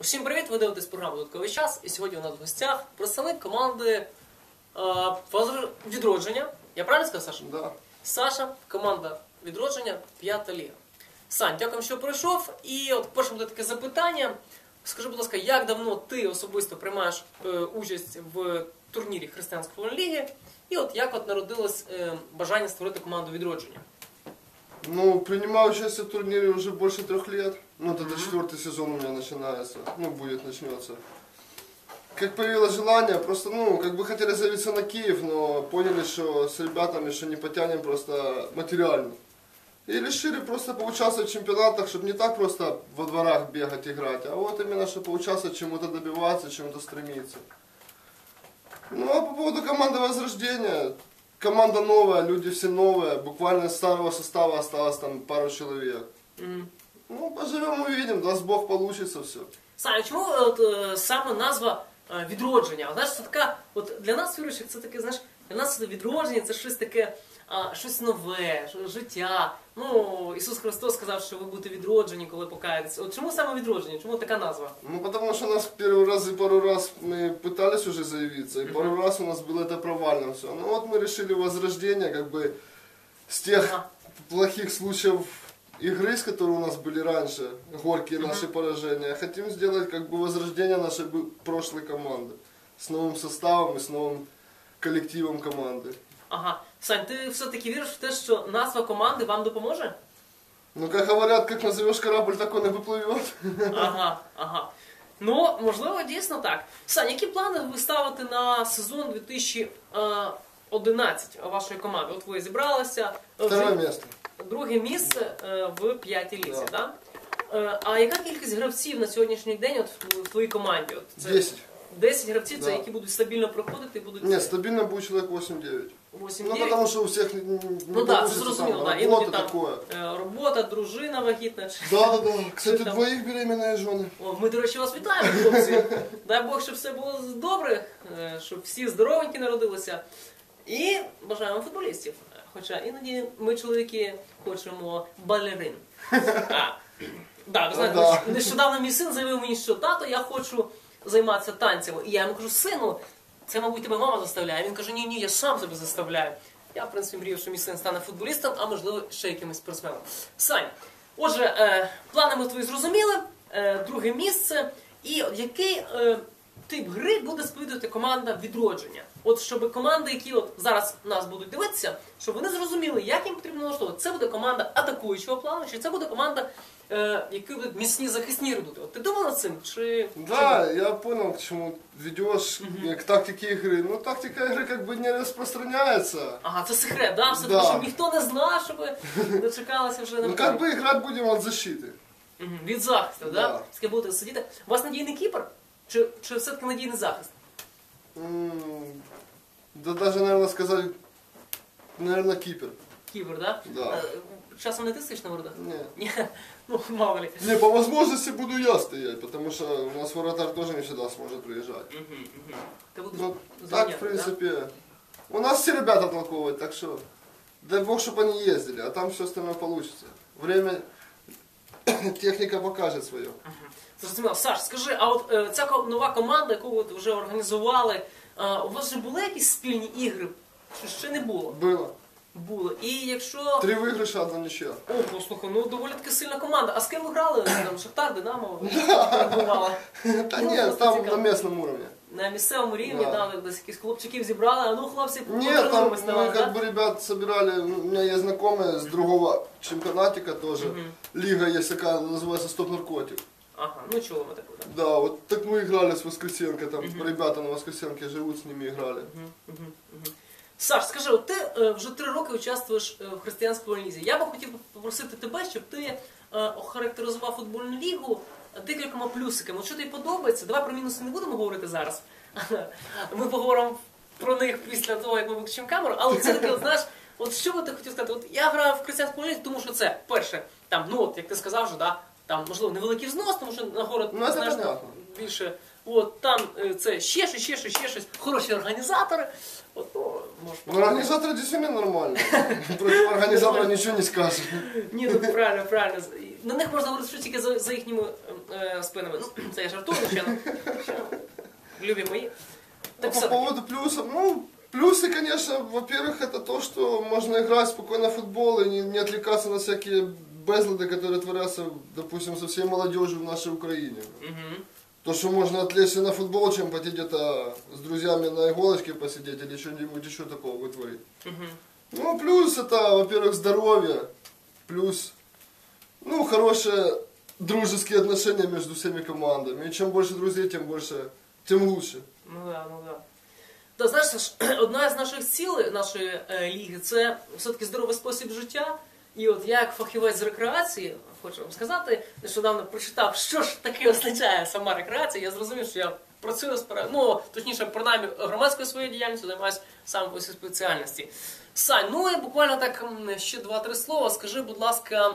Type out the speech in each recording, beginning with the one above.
Усім привіт! Ви дивитесь програму Додатковий час. І сьогодні у нас в гостях представник команди е, відродження. Я правильно сказав, Саша? Да. Саша, команда відродження, п'ята ліга. Сань, дякую, що прийшов. І от перше буде таке запитання. Скажи, будь ласка, як давно ти особисто приймаєш е, участь в турнірі Християнської ліги? І от як от народилось е, бажання створити команду відродження? Ну, принимаю участие в турнире уже больше трех лет. Ну, вот это четвертый сезон у меня начинается. Ну, будет, начнется. Как появилось желание, просто, ну, как бы хотели заявиться на Киев, но поняли, что с ребятами, что не потянем просто материально. И решили просто поучаствовать в чемпионатах, чтобы не так просто во дворах бегать, играть, а вот именно, чтобы поучаствовать, чему-то добиваться, чему-то стремиться. Ну, а по поводу команды Возрождения, команда новая, люди все новые, буквально из старого состава осталось там пару человек. Мгм. Ну, поживем, увидим, даст Бог, получится все. Саня, чому от, е, саме назва е, відродження? Знаєш, це така, от для нас, віруючих, це таке, знаєш, для нас це відродження, це щось таке, а, щось нове, що- життя. Ну, Ісус Христос сказав, що ви будете відроджені, коли покаєтеся. От чому саме відродження? Чому така назва? Ну, потому что нас первый раз и пару раз мы пытались уже заявиться, и пару раз у нас было это провально все. Ну, вот мы решили возрождение, как бы, с тех Ага. плохих случаев игры, с которые у нас были раньше, горькие наши поражения, хотим сделать, как бы, возрождение нашей бы- прошлой команды. С новым составом и с новым коллективом команды. Ага. Сань, ти все-таки віриш в те, що назва команди вам допоможе? Ну, как говорят, как назовешь корабль, так он и выплывет. Ага, ага. Ну, можливо, дійсно так. Сань, які плани ви ставите на сезон 2011 вашої команди? От ви зібралися. е, вже- Второе место. Друге місце е, в п'ятій лізі, Да. так? Е, А яка кількість гравців на сьогоднішній день от в твоїй команді? От це 10. 10 гравців, це які будуть стабільно проходити будуть Нет, стабильно будет человек 8-9. 8 Ну, потому что у всех не, не Ну так, це зрозуміло, да. Іноді работа там такое. е, робота, дружина вагітна. Чи... Да, да, да. Кстати, там? двоих беременные жены. О, ми, до речі, вас вітаємо, хлопці. Дай Бог, щоб все було добре, щоб всі здоровенькі народилися. І бажаємо футболістів. Хоча іноді ми, чоловіки, хочемо балерин. А, да, ви знаєте, Ну, да. нещодавно мій син заявив мені, що тато, я хочу займатися танцями. І я йому кажу, сину, це, мабуть, тебе мама заставляє. Він каже, ні, ні, я сам себе заставляю. Я, в принципі, мрію, що мій син стане футболістом, а можливо, ще якимось спортсменом. Сань, отже, е, плани ми твої зрозуміли. Е, друге місце. І який е, тип гри буде сповідувати команда відродження? От щоб команди, які от зараз нас будуть дивитися, щоб вони зрозуміли, як їм потрібно налаштовувати. Це буде команда атакуючого плану, чи це буде команда, е, які будуть міцні захисні редути. От ти думав над цим? Чи Да, я понял, к чему ведешь, э, к тактике игры. Ну, тактика игры как бы не распространяется. Ага, це секрет, да? Все Да. таки, щоб ніхто не знав, щоб ви дочекалися вже на Ну, как бы играть будем от защиты. Мгм, Від захисту, да? Да. Скільки будете сидіти. У вас надійний кіпер? Чи, чи все-таки надійний захист? М, Да даже, наверное, сказать, наверное, кипер. Кіпер, да? Да. Е, Часом не тискаєш на воротах? Не. Ні, ну мало ли. Не, по возможности буду я стоять, потому что у нас вратарь тоже не всегда сможет приезжать. Мгм, мгм. Ти будеш Ну, так, в принципе, у нас все ребята толковые, так что дай бог, чтобы они ездили, а там все остальное получится. Время, техника покажет свое. Да? Зрозуміло. Саш, скажи, а от е, ця ко- нова команда, яку ви от вже організували, е, у вас вже були якісь спільні ігри? Чи ще не було? Было. Було. І якщо. Три выигрыша, одна ничья. О, послухай, ну доволі таки сильна команда. А з ким ви грали? Там Шахтар, Динамо? Бувало. Да Ну, нет, просто там цікаво. на местном уровне. На місцевому рівні, Да. да, десь якісь хлопчиків зібрали, а ну хлопці, Нет, там потренуємось на мы вас, как да? бы ребят собирали, ну, у меня есть знакомые с другого чемпионатика тоже. Мгм. Лига есть такая, называется Стоп Наркотик. Ага, ну чули ми таку, да. Да, вот так мы играли с Воскресенко, там Мгм. ребята на Воскресенке живут, с ними играли. Мгм, мгм, мгм. Саш, скажи, от ти е, вже три роки участвуєш е, в християнській лізі. Я би хотів попросити тебе, щоб ти е, охарактеризував футбольну лігу декількома плюсиками. От що тобі подобається? Давай про мінуси не будемо говорити зараз. Ми поговоримо про них після того, як ми виключимо камеру. Але це таке, знаєш, от що би ти хотів сказати? От я граю в християнську лізі, тому що це перше, там, ну от як ти сказав, вже, да, там можливо невеликий взнос, тому що на город Ну, знаєш, понятно. більше. От там е, це ще щось, ще щось, ще щось. Хороші організатори. От, ну, можеш Ну, организаторы действительно нормально. Против организатора ничего не скажешь. Ні, ну правильно, правильно на них можна говорити що тільки за, за їхніми е, е, спинами. Ну, це я жартую, звичайно. Любі мої. Так по все поводу плюсов, ну, плюсы, конечно, во-первых, это то, что можно играть спокойно в футбол и не, не отвлекаться на всякие безлады, которые творятся, допустим, со всей молодежью в нашей Украине. Угу. То, что можно отвлечься на футбол, чем пойти где-то с друзьями на иголочке посидеть или что-нибудь еще такого вытворить. Угу. Ну, плюс это, во-первых, здоровье, плюс, ну, хорошие дружеские отношения между всеми командами. И чем больше друзей, тем больше, тем лучше. Ну да, ну да. Та знаєш, одна з наших цілей нашої е, ліги це все-таки здоровий спосіб життя. І от я, як фахівець з рекреації, хочу вам сказати, нещодавно прочитав, що ж таке означає сама рекреація. Я зрозумів, що я працюю з ну, точніше, принаймні громадською своєю діяльністю займаюся саме по цій спеціальності. Сань, ну і буквально так ще два-три слова. Скажи, будь ласка,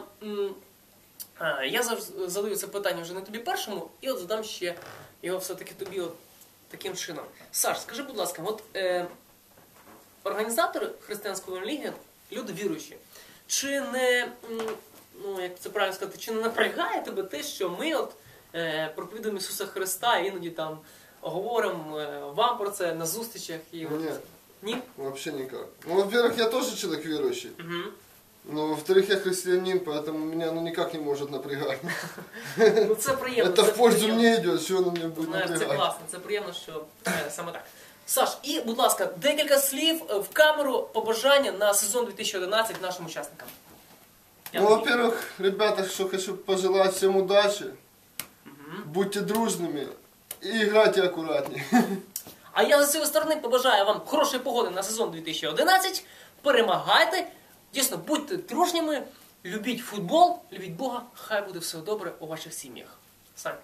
а, Я завжди задаю це питання вже не тобі першому, і от задам ще його все-таки тобі от таким чином. Саш, скажи, будь ласка, от е, організатори християнської ліги, люди віруючі, чи не, ну як це правильно сказати, чи не напрягає тебе те, що ми от е, проповідуємо Ісуса Христа, іноді там говоримо е, вам про це на зустрічах і от- Нет, ні? вообще никак. Ну, во-первых, я тоже человек верующий. Угу. Но, во-вторых, я христианин, поэтому меня ну, никак не может напрягать. Ну це приємно. Это це в пользу приємно. мне идет, что оно мне будет Знаєш, це напрягать. класно, це приємно, що е, саме так. Саш, і, будь ласка, декілька слів е, в камеру побажання на сезон 2011 нашим учасникам. Я Ну, тобі. во-первых, ребята, что хочу пожелать всем удачи. Будьте дружными и играйте аккуратнее. А я з цієї сторони побажаю вам хорошої погоди на сезон 2011. Перемагайте, дійсно, будьте дружніми, любіть футбол, любіть Бога, хай буде все добре у ваших сім'ях. Сань.